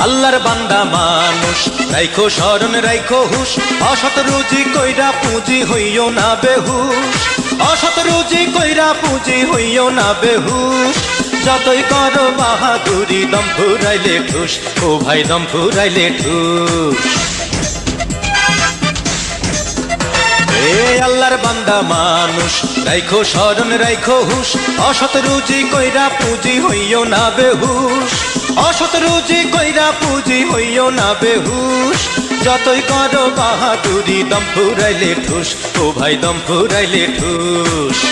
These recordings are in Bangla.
আল্লাহর বান্দা মানুষ। রাইখো স্মরণ রাইখো হুশ। অসৎ রুজি কইরা পুঁজি হইও না বেহুশ। অসৎ রুজি কইরা পুঁজি হইও না বেহুশ। যতই করো বাহাদুরি, দম ফুরাইলে ঠুস। ও ভাই, দম ফুরাইলে ঠুস। আল্লাহর বান্দা মানুষ। রাইখো স্মরণ রাইখো হুশ। অসৎ রুজি কইরা পুঁজি হইও না বেহুশ। অসৎ রুজি কইরা পুঁজি হইও না বেহুশ। যতই করো বাহাদুরি, দম ঠুস। ও ভাই, দম ঠুস।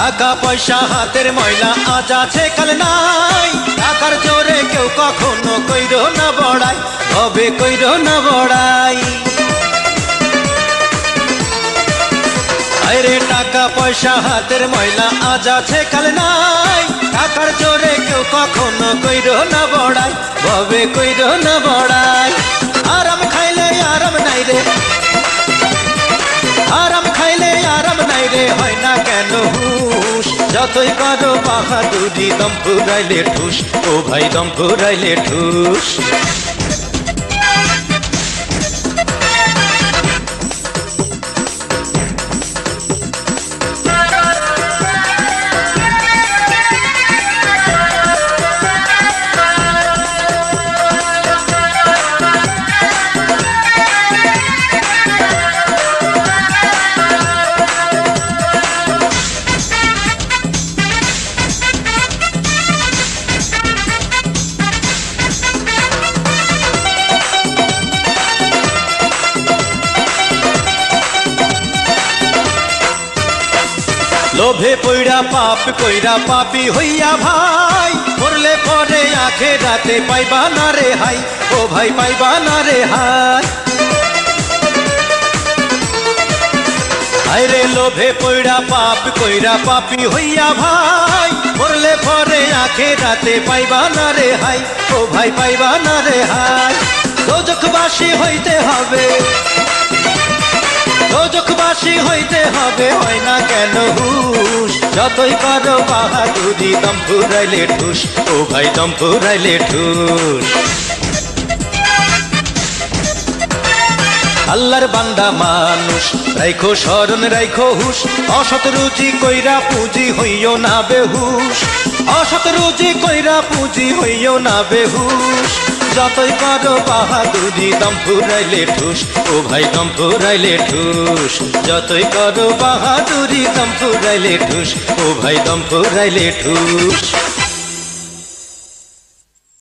টাকা পয়সা, হাতের ময়লা আজ আছে, কাল নাই। টাকার জোরে কেউ কখনো কইর না বড়াই হবে কইর না বড়াই। আরে টাকা পয়সা, হাতের ময়লা আজ আছে, কাল নাই। টাকার জোরে কেউ কখনো কইর না বড়াই ভবে কইর না বড়াই। আরাম খাইলে আরাম নাই রে। রে, হয় না কেন হুশ? যতই করো বাহাদুরি দম ফুরাইলে ঠুস। ও ভাই, দম ফুরাইলে ঠুস। লোভে পইড়া পাপ, কইরা পাপি হইয়া ভাই। মরলে পরে আখে রাতে পাইবা না রে হাই। ও ভাই, পাইবা না রে হাই। আইরে লোভে পইড়া পাপ, কইরা পাপি হইয়া ভাই। মরলে পরে আখে রাতে পাইবা না রে হাই। ও ভাই, পাইবা না রে হাই। দোজখবাসী হইতে হবে। দোজখবাসী হইতে হবে, হয় না কেন হুশ? যতই করো বাহাদুরি দম ফুরাইলে ঠুস, ও ভাই দম ফুরাইলে ঠুস। আল্লাহর বান্দা মানুষ, রাইখো স্মরণ, রাইখো হুশ। অসৎ রুচি কইরা পুঁজি হইও না বেহুশ। অসৎ রুচি কইরা পুঁজি হইও না বেহুশ। যতই করো বাহাদুরি, দম ফুরাইলে ঠুস। ও ভাই, দম ফুরাইলে ঠুস। যতই করো বাহাদুরি, দম ফুরাইলে ঠুস। ও ভাই, দম ঠুস।